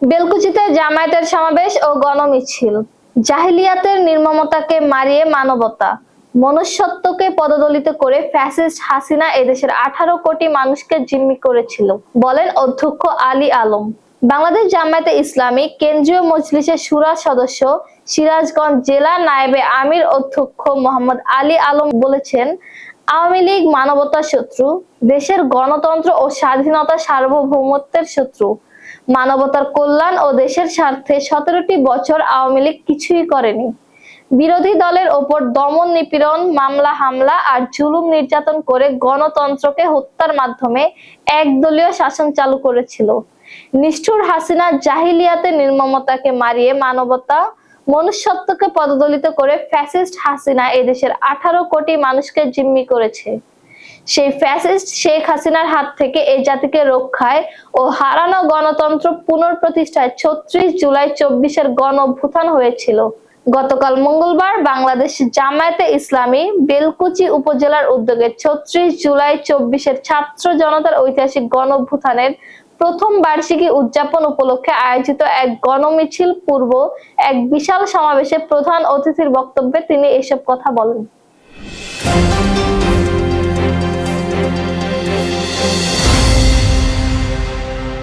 বেলকুচিতে জামায়াতের সমাবেশ ও গণমিছিল। জাহিলিয়াতের নির্মমতাকে মারিয়ে মানবতা। মনুষ্যত্বকে পদদলিত করে ফ্যাসিস্ট হাসিনা এদেশের আঠারো কোটি মানুষকে জিম্মি করেছিল, বলেন অধ্যক্ষ আলী আলম। বাংলাদেশ জামায়াতে ইসলামী কেন্দ্রীয় মজলিসের সুরা সদস্য সিরাজগঞ্জ জেলা নায়েবে আমির অধ্যক্ষ মোহাম্মদ আলী আলম বলেছেন, আওয়ামী লীগ মানবতার শত্রু, দেশের গণতন্ত্র ও স্বাধীনতা সার্বভৌমত্বের শত্রু। মানবতার কল্যাণ ও দেশের স্বার্থে সতেরোটি বছর আওয়ামী লীগ কিছুই করেনি। বিরোধী দলের ওপর দমন নিপীড়ন, মামলা, হামলা আর জুলুম নির্যাতন করে গণতন্ত্রকে হত্যার মাধ্যমে একদলীয় শাসন চালু করেছিল। নিষ্ঠুর হাসিনা জাহিলিয়াতে নির্মমতাকে মারিয়ে মানবতা, মনুষ্যত্বকে পদদলিত করে ফ্যাসিস্ট হাসিনা এদেশের আঠারো কোটি মানুষকে জিম্মি করেছে। সেই ফ্যাসিস্ট শেখ হাসিনার হাত থেকে এই জাতিকে রক্ষায় ও হারানো গণতন্ত্র পুনঃপ্রতিষ্ঠায় ছত্রিশ জুলাই চব্বিশের গণ অভ্যুত্থান হয়েছিল। গতকাল মঙ্গলবার বাংলাদেশ জামায়াতে ইসলামী বেলকুচি উপজেলার উদ্যোগে ছত্রিশ জুলাই চব্বিশের ছাত্র জনতার ঐতিহাসিক গণ অভ্যুত্থানের প্রথম বার্ষিকী উদযাপন উপলক্ষে আয়োজিত এক গণমিছিল পূর্ব এক বিশাল সমাবেশে প্রধান অতিথির বক্তব্যে তিনি এসব কথা বলেন।